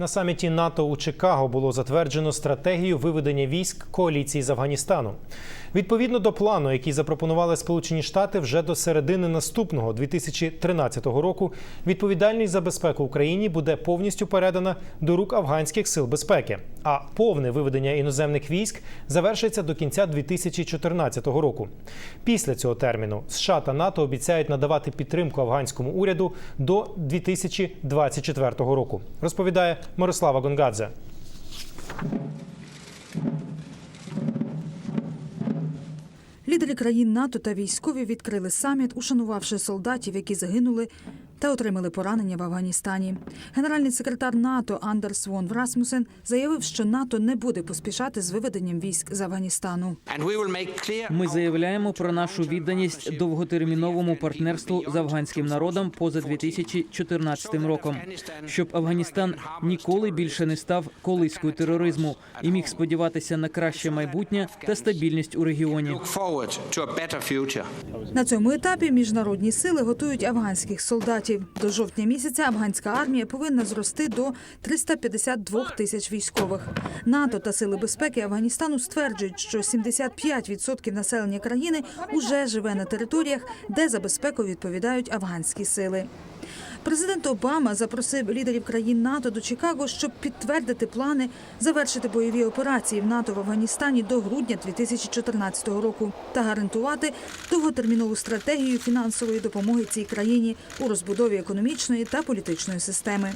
На саміті НАТО у Чикаго було затверджено стратегію виведення військ коаліції з Афганістану. Відповідно до плану, який запропонували Сполучені Штати, вже до середини наступного 2013 року відповідальність за безпеку Україні буде повністю передана до рук афганських сил безпеки. А повне виведення іноземних військ завершиться до кінця 2014 року. Після цього терміну США та НАТО обіцяють надавати підтримку афганському уряду до 2024 року. Розповідає Мирослава Гонгадзе. Лідери країн НАТО та військові відкрили саміт, ушанувавши солдатів, які загинули та отримали поранення в Афганістані. Генеральний секретар НАТО Андерс Вон Врасмусен заявив, що НАТО не буде поспішати з виведенням військ з Афганістану. Ми заявляємо про нашу відданість довготерміновому партнерству з афганським народом поза 2014 роком, щоб Афганістан ніколи більше не став колискою тероризму і міг сподіватися на краще майбутнє та стабільність у регіоні. На цьому етапі міжнародні сили готують афганських солдатів. До жовтня місяця афганська армія повинна зрости до 352 тисяч військових. НАТО та сили безпеки Афганістану стверджують, що 75% населення країни уже живе на територіях, де за безпеку відповідають афганські сили. Президент Обама запросив лідерів країн НАТО до Чикаго, щоб підтвердити плани завершити бойові операції в НАТО в Афганістані до грудня 2014 року та гарантувати довготермінову стратегію фінансової допомоги цій країні у розбудові економічної та політичної системи.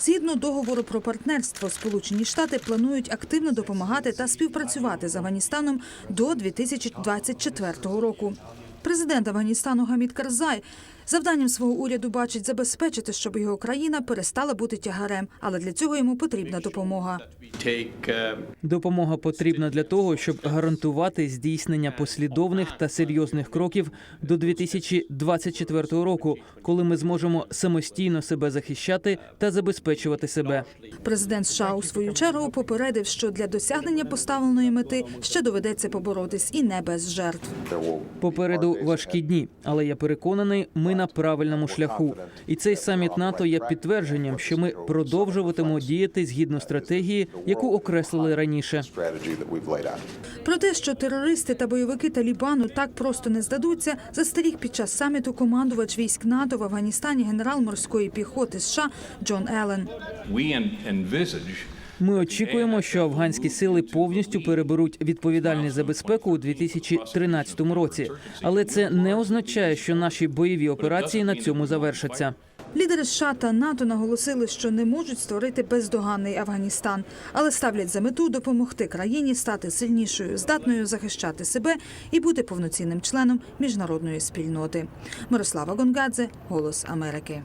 Згідно договору про партнерство, Сполучені Штати планують активно допомагати та співпрацювати з Афганістаном до 2024 року. Президент Афганістану Гамід Карзай завданням свого уряду бачить забезпечити, щоб його країна перестала бути тягарем, але для цього йому потрібна допомога. Допомога потрібна для того, щоб гарантувати здійснення послідовних та серйозних кроків до 2024 року, коли ми зможемо самостійно себе захищати та забезпечувати себе. Президент США у свою чергу попередив, що для досягнення поставленої мети ще доведеться поборотись і не без жертв. Попереду важкі дні, але я переконаний, ми на правильному шляху. І цей саміт НАТО є підтвердженням, що ми продовжуватимемо діяти згідно стратегії, яку окреслили раніше. Про те, що терористи та бойовики Талібану так просто не здадуться, застеріг під час саміту командувач військ НАТО в Афганістані генерал морської піхоти США Джон Еллен. Ми очікуємо, що афганські сили повністю переберуть відповідальність за безпеку у 2013 році, але це не означає, що наші бойові операції на цьому завершаться. Лідери США та НАТО наголосили, що не можуть створити бездоганний Афганістан, але ставлять за мету допомогти країні стати сильнішою, здатною захищати себе і бути повноцінним членом міжнародної спільноти. Мирослава Гонгадзе, Голос Америки.